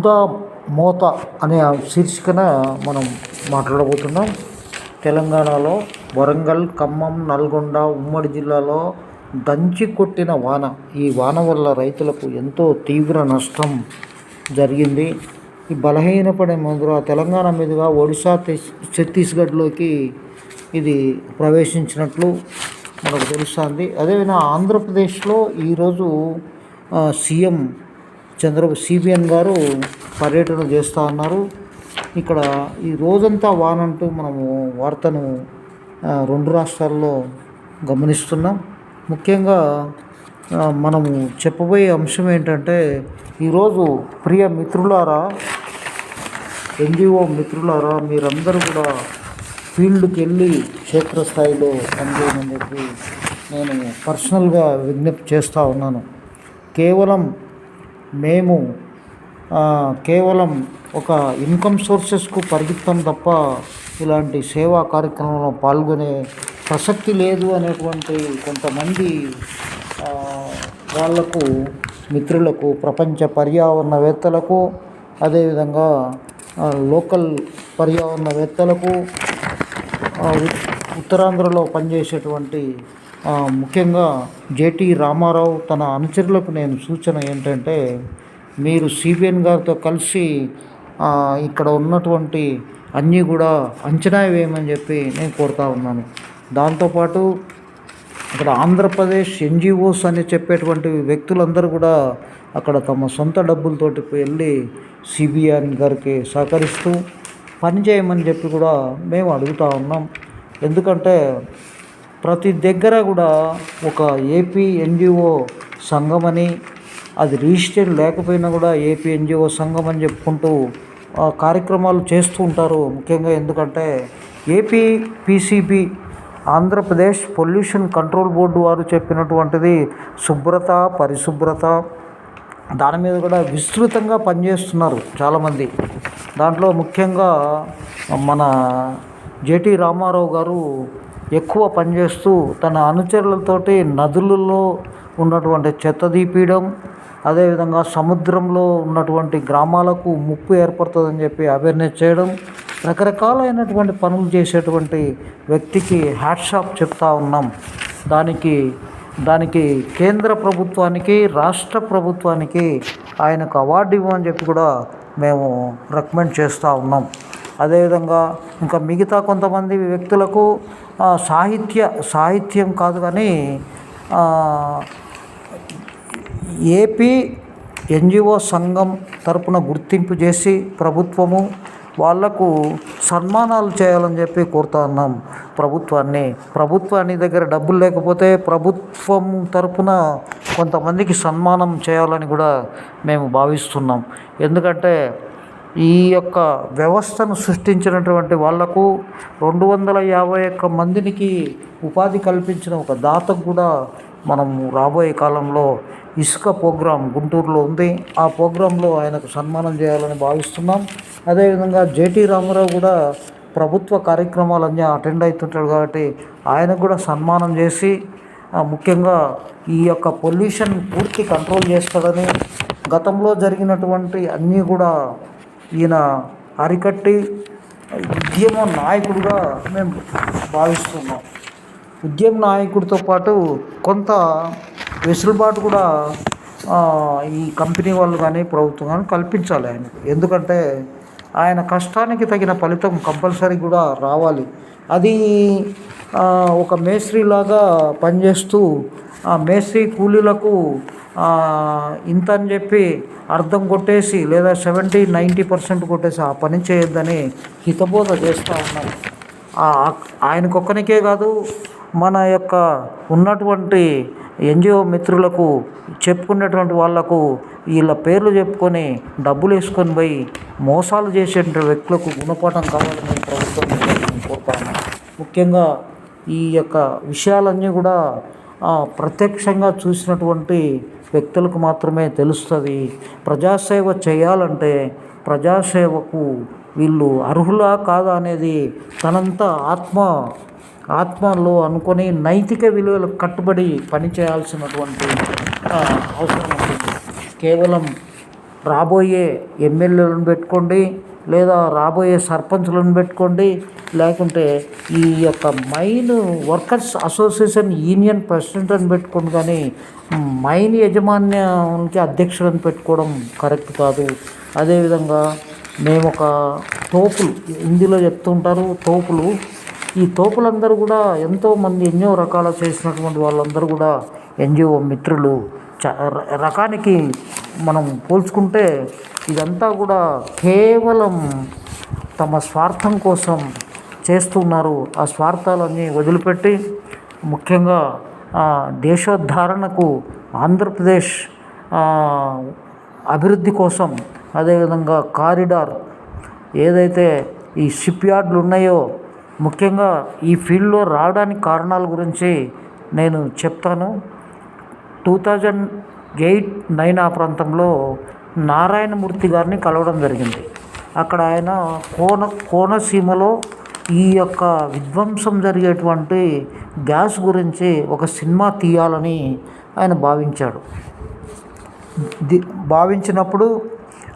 ముద్దా మోత అనే శీర్షికన మనం మాట్లాడబోతున్నాం. తెలంగాణలో వరంగల్ ఖమ్మం నల్గొండ ఉమ్మడి జిల్లాలో దంచి కొట్టిన వాన. ఈ వాన వల్ల రైతులకు ఎంతో తీవ్ర నష్టం జరిగింది. ఈ బలహీనపడే ముందర తెలంగాణ మీదుగా ఒడిశా తెస్- ఛత్తీస్గఢ్లోకి ఇది ప్రవేశించినట్లు మనకు తెలుస్తుంది. అదేవిధంగా ఆంధ్రప్రదేశ్లో ఈరోజు సీఎం చంద్ర సిబిఎన్ గారు పర్యటన చేస్తూ ఉన్నారు. ఇక్కడ ఈ రోజంతా వానంటూ మనము వార్తను రెండు రాష్ట్రాల్లో గమనిస్తున్నాం. ముఖ్యంగా మనము చెప్పబోయే అంశం ఏంటంటే ఈరోజు ప్రియ మిత్రులారా ఎన్జిఓ మిత్రులారా మీరందరూ కూడా ఫీల్డ్కి వెళ్ళి క్షేత్రస్థాయిలో పనిచేయమని చెప్పి నేను పర్సనల్గా విజ్ఞప్తి చేస్తూ ఉన్నాను. కేవలం మేము కేవలం ఒక ఇన్కమ్ సోర్సెస్కు పరిగెత్తం తప్ప ఇలాంటి సేవా కార్యక్రమంలో పాల్గొనే ప్రసక్తి లేదు అనేటువంటి కొంతమంది వాళ్ళకు మిత్రులకు ప్రపంచ పర్యావరణవేత్తలకు అదేవిధంగా లోకల్ పర్యావరణవేత్తలకు ఉ- ఉత్తరాంధ్రలో పనిచేసేటువంటి ముఖ్యంగా జేటి రామారావు తన అనుచరులకు నేను సూచన ఏంటంటే మీరు సిబిఎన్ గారితో కలిసి ఇక్కడ ఉన్నటువంటి అన్నీ కూడా అంచనా వేయమని చెప్పి నేను కోరుతా ఉన్నాను. దాంతోపాటు ఇక్కడ ఆంధ్రప్రదేశ్ ఎన్జిఓస్ అని చెప్పేటువంటి వ్యక్తులందరూ కూడా అక్కడ తమ సొంత డబ్బులతోటి వెళ్ళి సిబిఎన్ గారికి సహకరిస్తూ పని చేయమని చెప్పి కూడా మేము అడుగుతా ఉన్నాం. ఎందుకంటే ప్రతి దగ్గర కూడా ఒక ఏపీ ఎన్జిఓ సంఘం అని అది రిజిస్టర్ లేకపోయినా కూడా ఏపీ ఎన్జిఓ సంఘం అని చెప్పుకుంటూ ఆ, కార్యక్రమాలు చేస్తూ ఉంటారు. ముఖ్యంగా ఎందుకంటే AP PCB Andhra Pradesh pollution control board వారు చెప్పినటువంటిది శుభ్రత పరిశుభ్రత దాని మీద కూడా విస్తృతంగా పనిచేస్తున్నారు చాలామంది. దాంట్లో ముఖ్యంగా మన జేటీ రామారావు గారు ఎక్కువ పనిచేస్తూ తన అనుచరులతోటి నదులలో ఉన్నటువంటి చెత్త తీపియడం అదేవిధంగా సముద్రంలో ఉన్నటువంటి గ్రామాలకు ముప్పు ఏర్పడుతుందని చెప్పి అవేర్నెస్ చేయడం రకరకాలైనటువంటి పనులు చేసేటువంటి వ్యక్తికి హ్యాట్షాప్ చెప్తా ఉన్నాం. దానికి దానికి కేంద్ర ప్రభుత్వానికి రాష్ట్ర ప్రభుత్వానికి ఆయనకు అవార్డు ఇవ్వమని చెప్పి కూడా మేము రికమెండ్ చేస్తూ ఉన్నాం. అదేవిధంగా ఇంకా మిగతా కొంతమంది వ్యక్తులకు సాహిత్య సాహిత్యం కాదు కానీ ఏపీ ఎన్జిఓ సంఘం తరపున గుర్తింపు చేసి ప్రభుత్వము వాళ్ళకు సన్మానాలు చేయాలని చెప్పి కోరుతా ఉన్నాం ప్రభుత్వాన్ని. ప్రభుత్వాన్ని దగ్గర డబ్బులు లేకపోతే ప్రభుత్వం తరపున కొంతమందికి సన్మానం చేయాలని కూడా మేము భావిస్తున్నాం. ఎందుకంటే ఈ యొక్క వ్యవస్థను సృష్టించినటువంటి వాళ్ళకు రెండు వందల యాభై ఒక్క మందికి ఉపాధి కల్పించిన ఒక దాతకు కూడా మనము రాబోయే కాలంలో ఇసుక ప్రోగ్రాం గుంటూరులో ఉంది. ఆ ప్రోగ్రాంలో ఆయనకు సన్మానం చేయాలని భావిస్తున్నాం. అదేవిధంగా జేటీ రామారావు కూడా ప్రభుత్వ కార్యక్రమాలన్నీ అటెండ్ అవుతుంటాడు కాబట్టి ఆయనకు కూడా సన్మానం చేసి ముఖ్యంగా ఈ యొక్క పొల్యూషన్ పూర్తి కంట్రోల్ చేస్తాడని గతంలో జరిగినటువంటి అన్నీ కూడా ఈయన అరికట్టి ఉద్యమ నాయకుడుగా మేము భావిస్తున్నాం. ఉద్యమ నాయకుడితో పాటు కొంత వెసులుబాటు కూడా ఈ కంపెనీ వాళ్ళు కానీ ప్రభుత్వం కానీ కల్పించాలి ఆయన. ఎందుకంటే ఆయన కష్టానికి తగిన ఫలితం కంపల్సరీ కూడా రావాలి. అది ఒక మేస్త్రీలాగా పనిచేస్తూ ఆ మేస్త్రి కూలీలకు ఇంత అని చెప్పి అర్థం కొట్టేసి లేదా సెవెంటీ నైంటీ పర్సెంట్ కొట్టేసి ఆ పని చేయొద్దని హితబోధ చేస్తూ ఉన్నారు. ఆయనకొక్కనికే కాదు మన యొక్క ఉన్నటువంటి ఎన్జిఓ మిత్రులకు చెప్పుకున్నటువంటి వాళ్ళకు వీళ్ళ పేర్లు చెప్పుకొని డబ్బులు వేసుకొని పోయి మోసాలు చేసే వ్యక్తులకు గుణపాఠం కావాలని ప్రభుత్వం కోరుతాను ముఖ్యంగా ఈ యొక్క విషయాలన్నీ కూడా ప్రత్యక్షంగా చూసినటువంటి వ్యక్తులకు మాత్రమే తెలుస్తుంది. ప్రజాసేవ చేయాలంటే ప్రజాసేవకు వీళ్ళు అర్హులా కాదా అనేది తనంత ఆత్మ ఆత్మలో అనుకొని నైతిక విలువలకు కట్టుబడి పనిచేయాల్సినటువంటి అవసరం ఉంటుంది. కేవలం రాబోయే ఎమ్మెల్యేలను పెట్టుకోండి లేదా రాబోయే సర్పంచ్లను పెట్టుకోండి. లేకుంటే ఈ యొక్క mine workers association union president అని పెట్టుకోండి. కానీ మైన్ యజమాన్యానికి అధ్యక్షులను పెట్టుకోవడం కరెక్ట్ కాదు. అదేవిధంగా మేము ఒక తోపులు ఇందులో చెప్తుంటారు తోపులు. ఈ తోపులందరూ కూడా ఎంతోమంది ఎన్నో రకాల చేసినటువంటి వాళ్ళందరూ కూడా ఎన్జిఓ మిత్రులు. చ రకానికి మనం పోల్చుకుంటే ఇదంతా కూడా కేవలం తమ స్వార్థం కోసం చేస్తున్నారు. ఆ స్వార్థాలన్నీ వదిలిపెట్టి ముఖ్యంగా దేశోద్ధారణకు ఆంధ్రప్రదేశ్ అభివృద్ధి కోసం అదేవిధంగా కారిడార్ ఏదైతే ఈ షిప్ యార్డ్లు ఉన్నాయో ముఖ్యంగా ఈ ఫీల్డ్లో రావడానికి కారణాల గురించి నేను చెప్తాను. టూ థౌజండ్ ఎయిట్ నైన్ ఆ ప్రాంతంలో నారాయణమూర్తి గారిని కలవడం జరిగింది. అక్కడ ఆయన కోన కోనసీమలో ఈ యొక్క విధ్వంసం జరిగేటువంటి గ్యాస్ గురించి ఒక సినిమా తీయాలని ఆయన భావించాడు. ది భావించినప్పుడు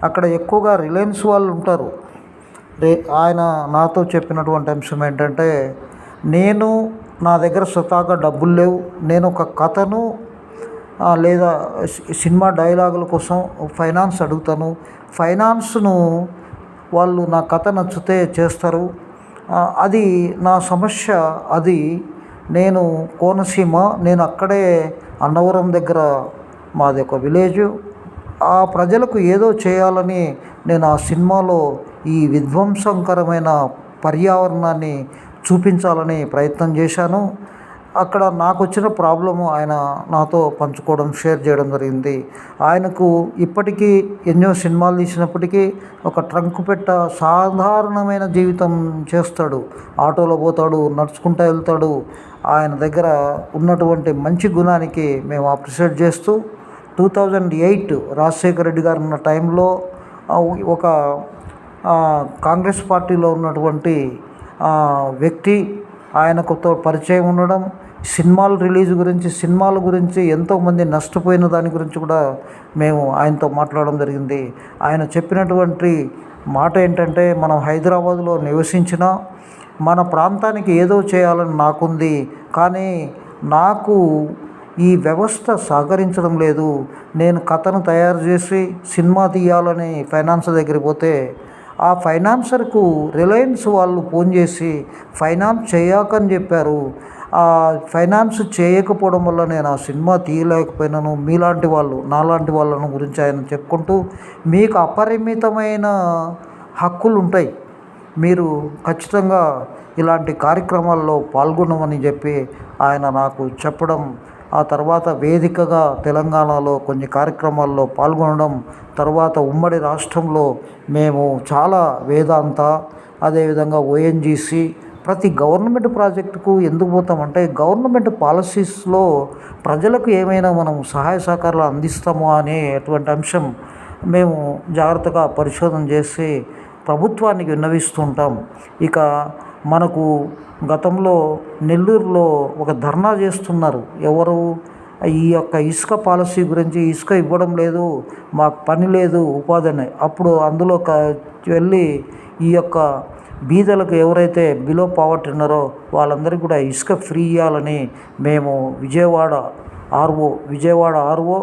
అక్కడ ఎక్కువగా రిలయన్స్ వాళ్ళు ఉంటారు. రే ఆయన నాతో చెప్పినటువంటి అంశం ఏంటంటే నేను నా దగ్గర స్వతహాగా డబ్బులు లేవు నేను ఒక కథను లేదా సినిమా డైలాగుల కోసం ఫైనాన్స్ అడుగుతాను. ఫైనాన్స్ను వాళ్ళు నా కథ నచ్చితే చేస్తారు. అది నా సమస్య. అది నేను కోనసీమ నేను అక్కడే అన్నవరం దగ్గర మాది ఒక విలేజ్. ఆ ప్రజలకు ఏదో చేయాలని నేను ఆ సినిమాలో ఈ విధ్వంసకరమైన పర్యావరణాన్ని చూపించాలని ప్రయత్నం చేశాను. అక్కడ నాకు వచ్చిన ప్రాబ్లము ఆయన నాతో పంచుకోవడం షేర్ చేయడం జరిగింది. ఆయనకు ఇప్పటికీ ఎన్నో సినిమాలు తీసినప్పటికీ ఒక ట్రంక్ పెట్ట సాధారణమైన జీవితం చేస్తాడు. ఆటోలో పోతాడు నడుచుకుంటూ వెళ్తాడు. ఆయన దగ్గర ఉన్నటువంటి మంచి గుణానికి మేము అప్రిషియేట్ చేస్తూ two thousand eight Rajasekhara Reddy garu ఉన్న టైంలో ఒక కాంగ్రెస్ పార్టీలో ఉన్నటువంటి వ్యక్తి ఆయనకుతో పరిచయం ఉండడం సినిమాల రిలీజ్ గురించి సినిమాల గురించి ఎంతోమంది నష్టపోయిన దాని గురించి కూడా మేము ఆయనతో మాట్లాడడం జరిగింది. ఆయన చెప్పినటువంటి మాట ఏంటంటే మనం హైదరాబాద్లో నివసించిన మన ప్రాంతానికి ఏదో చేయాలని నాకుంది కానీ నాకు ఈ వ్యవస్థ సహకరించడం లేదు. నేను కథను తయారు చేసి సినిమా తీయాలని ఫైనాన్స్ దగ్గరికి పోతే ఆ ఫైనాన్సర్కు రిలయన్స్ వాళ్ళు ఫోన్ చేసి ఫైనాన్స్ చేయకని చెప్పారు. ఫైనాన్స్ చేయకపోవడం వల్ల నేను ఆ సినిమా తీయలేకపోయినాను. మీలాంటి వాళ్ళు నాలాంటి వాళ్ళను గురించి ఆయన చెప్పుకుంటూ మీకు అపరిమితమైన హక్కులు ఉంటాయి. మీరు ఖచ్చితంగా ఇలాంటి కార్యక్రమాల్లో పాల్గొనమని చెప్పి ఆయన నాకు చెప్పడం ఆ తర్వాత వేదికగా తెలంగాణలో కొన్ని కార్యక్రమాల్లో పాల్గొనడం తర్వాత ఉమ్మడి రాష్ట్రంలో మేము చాలా వేదాంత అదేవిధంగా ఓఎన్జీసీ ప్రతి గవర్నమెంట్ ప్రాజెక్టుకు ఎందుకు పోతామంటే గవర్నమెంట్ పాలసీస్లో ప్రజలకు ఏమైనా మనం సహాయ సహకారాలు అందిస్తామా అనే అటువంటి అంశం మేము జాగ్రత్తగా పరిశోధన చేసి ప్రభుత్వానికి విన్నవిస్తుంటాం. ఇక మనకు గతంలో నెల్లూరులో ఒక ధర్నా చేస్తున్నారు. ఎవరు? ఈ యొక్క ఇసుక పాలసీ గురించి ఇసుక ఇవ్వడం లేదు మాకు పని లేదు ఉపాధి అని. అప్పుడు అందులో క వెళ్ళి ఈ యొక్క బీదలకు ఎవరైతే బిలో పావర్టీ ఉన్నారో వాళ్ళందరికీ కూడా ఇసుక ఫ్రీ ఇవ్వాలని మేము విజయవాడ ఆర్ఓ విజయవాడ ఆర్ఓ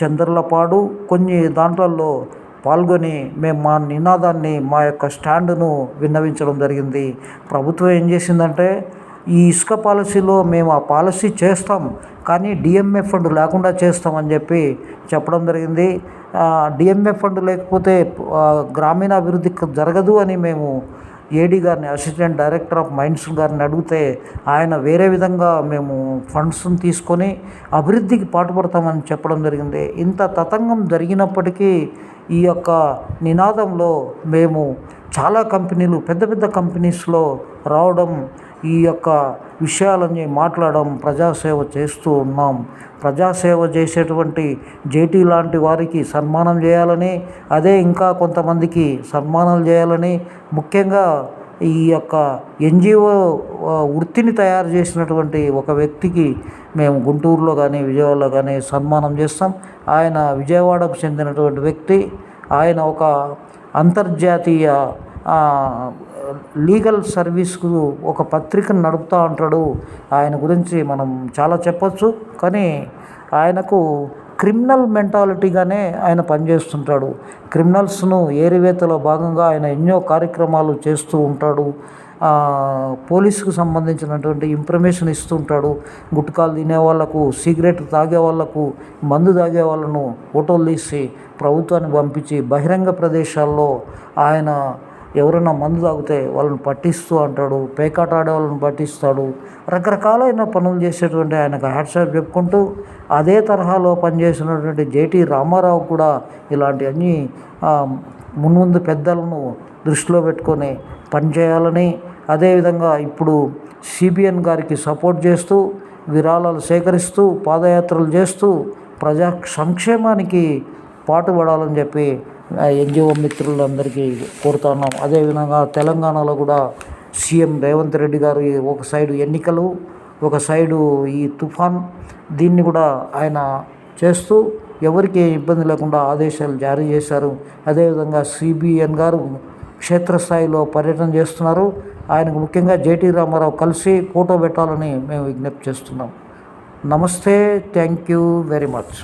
చంద్రలపాడు కొన్ని దాంట్లలో పాల్గొని మేము మా నినాదాన్ని మా యొక్క స్టాండును విన్నవించడం జరిగింది. ప్రభుత్వం ఏం చేసిందంటే ఈ ఇసుక పాలసీలో మేము ఆ పాలసీ చేస్తాం కానీ డిఎంఎఫ్ ఫండ్ లేకుండా చేస్తామని చెప్పి చెప్పడం జరిగింది. డిఎంఎఫ్ ఫండ్ లేకపోతే గ్రామీణాభివృద్ధి జరగదు అని మేము ఏడీ గారిని అసిస్టెంట్ డైరెక్టర్ ఆఫ్ మైన్స్ గారిని అడిగితే ఆయన వేరే విధంగా మేము ఫండ్స్ని తీసుకొని అభివృద్ధికి పాటుపడతామని చెప్పడం జరిగింది. ఇంత తతంగం జరిగినప్పటికీ ఈ యొక్క నినాదంలో మేము చాలా కంపెనీలు పెద్ద పెద్ద కంపెనీస్లో రావడం ఈ యొక్క విషయాలన్నీ మాట్లాడడం ప్రజాసేవ చేస్తూ ఉన్నాం. ప్రజాసేవ చేసేటువంటి జేటీ లాంటి వారికి సన్మానం చేయాలని అదే ఇంకా కొంతమందికి సన్మానాలు చేయాలని ముఖ్యంగా ఈ యొక్క ఎన్జిఓ వృత్తిని తయారు చేసినటువంటి ఒక వ్యక్తికి మేము గుంటూరులో కానీ విజయవాడలో కానీ సన్మానం చేస్తాం. ఆయన విజయవాడకు చెందినటువంటి వ్యక్తి. ఆయన ఒక అంతర్జాతీయ లీగల్ సర్వీస్కు ఒక పత్రికను నడుపుతూ ఉంటాడు. ఆయన గురించి మనం చాలా చెప్పచ్చు. కానీ ఆయనకు క్రిమినల్ మెంటాలిటీగానే ఆయన పనిచేస్తుంటాడు. క్రిమినల్స్ను ఏరివేతలో భాగంగా ఆయన ఎన్నో కార్యక్రమాలు చేస్తూ ఉంటాడు. పోలీసుకు సంబంధించినటువంటి ఇన్ఫర్మేషన్ ఇస్తుంటాడు గుట్కాలు తినే వాళ్ళకు సిగరెట్ తాగే వాళ్ళకు మందు తాగే వాళ్ళను ఫోటోలు తీసి ప్రభుత్వానికి పంపించి బహిరంగ ప్రదేశాల్లో ఆయన ఎవరైనా మందు తాగితే వాళ్ళని పట్టిస్తూ అంటాడు పేకాట ఆడే వాళ్ళని పట్టిస్తాడు. రకరకాలైన పనులు చేసేటువంటి ఆయనకు హ్యాట్సాప్ చెప్పుకుంటూ అదే తరహాలో పనిచేసినటువంటి జేటీ రామారావు కూడా ఇలాంటివన్నీ అన్ని మున్ముందు పెద్దలను దృష్టిలో పెట్టుకొని పనిచేయాలని అదేవిధంగా ఇప్పుడు సిబిఎన్ గారికి సపోర్ట్ చేస్తూ విరాళాలు సేకరిస్తూ పాదయాత్రలు చేస్తూ ప్రజా సంక్షేమానికి పాటుపడాలని చెప్పి ఎన్జిఓ మిత్రులందరికీ కోరుతున్నాం అదేవిధంగా తెలంగాణలో కూడా సీఎం రేవంత్ రెడ్డి గారు ఒక సైడు ఎన్నికలు ఒక సైడు ఈ తుఫాన్ దీన్ని కూడా ఆయన చేస్తూ ఎవరికి ఇబ్బంది లేకుండా ఆదేశాలు జారీ చేశారు. అదేవిధంగా సిబిఎన్ గారు క్షేత్రస్థాయిలో పర్యటన చేస్తున్నారు. ఆయనకు ముఖ్యంగా జేటీ రామారావు కలిసి ఫోటో పెట్టాలని మేము విజ్ఞప్తి చేస్తున్నాం. నమస్తే థ్యాంక్ యూ వెరీ మచ్.